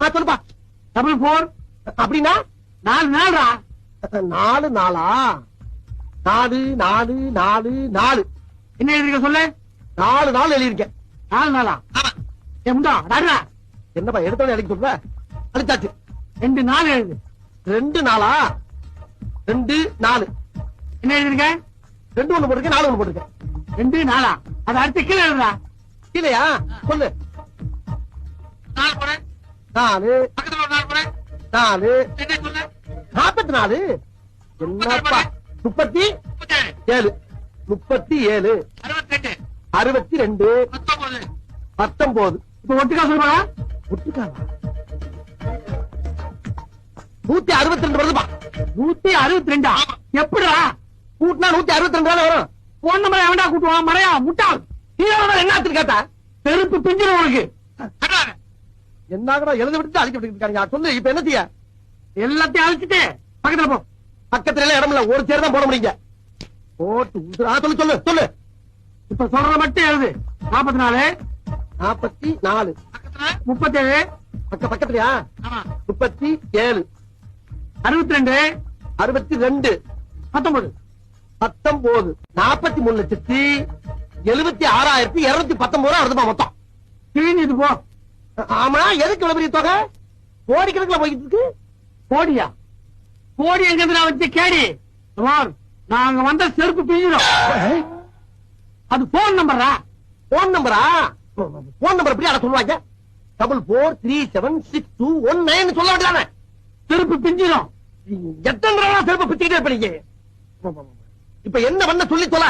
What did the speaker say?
சொல்லுப்பா. டபுள் போர் அப்படின்னா நாலு நாள்ரா? நாலு நாளா? நாலு நாலு நாலு நாலு. என்ன எழுதிருக்க சொல்லு? நாலு நாள் எழுதியிருக்கேன் நாலு நாளா? ஏ முண்டா டாடா என்னப்பா எடுத்தோட எழுதி சொல்ற? அழிச்சாச்சு ரெண்டு நாள் எழுது. ரெண்டு நாளா? ரெண்டு நாலு. என்ன எழுதிருக்க ரெண்டு ஒண்ணு போட்டிருக்கேன் நாலு ஒண்ணு போட்டிருக்கேன். ரெண்டு நாளா? அது அடுத்து கீழே எழுதுடா இல்லையா சொல்லு. நாலு. நாலு. நாற்பத்தி நாலு என்னப்பா? முப்பத்தி ஏழு. முப்பத்தி ஏழு. அறுபத்தி ரெண்டு பத்தொன்பது இப்ப ஒட்டுக்கா சொல்லுவா ஒட்டுக்காவா? நூத்தி அறுபத்தி ரெண்டு வருதுப்பா. நூத்தி அறுபத்தி ரெண்டா எப்படிடா? கூட்டினா நூத்தி அறுபத்தி ரெண்டு வரும். போன் நம்பர் எவன்டா கூட்டுவான். மறையா முட்டாள். என்ன கேட்டா? செருப்பு பிஞ்சிரும் உனக்கு. என்ன எழுத விட்டு அழிக்க விட்டு இருக்காங்க சொல்லு இப்ப என்ன செய்ய எல்லாத்தையும் அழிச்சிட்டு பக்கத்துல போ. பக்கத்துல எல்லாம் இடம் இல்ல ஒரு சேர் தான் போட முடியுங்க. போட்டு சொல்லு சொல்லு சொல்லு. இப்ப சொல்றத மட்டும் எழுது. நாற்பத்தி நாலு நாற்பத்தி நாலு முப்பத்தேழு. பக்க பக்கத்துலயா? முப்பத்தி ஏழு அறுபத்தி ரெண்டு அறுபத்தி ரெண்டு பத்தொன்பது. பத்தொன்பது. நாற்பத்தி மூணு லட்சத்தி எழுபத்தி ஆறாயிரத்தி இருநூத்தி பத்தொன்பது வருதுப்பா மொத்தம்? கிழிஞ்சது போ. ஆமா எதுக்கு இவ்வளவு பெரிய தொகை? கோடிக்கணக்கில் போயிட்டு இருக்கு. கோடியா? கோடி எங்க இருந்து நான் வச்சு கேடி? நாங்க வந்த செருப்பு பிஞ்சிடும் அது போன் நம்பரா போன் நம்பரா போன் நம்பர் எப்படி அட சொல்லுவாங்க? Double four three seven six two one nine சொல்ல வேண்டியதானே? செருப்பு பிஞ்சிடும் எத்தனை திரும்ப பிச்சுக்கிட்டே இருப்பீங்க இப்ப என்ன பண்ண சொல்லி சொல்ல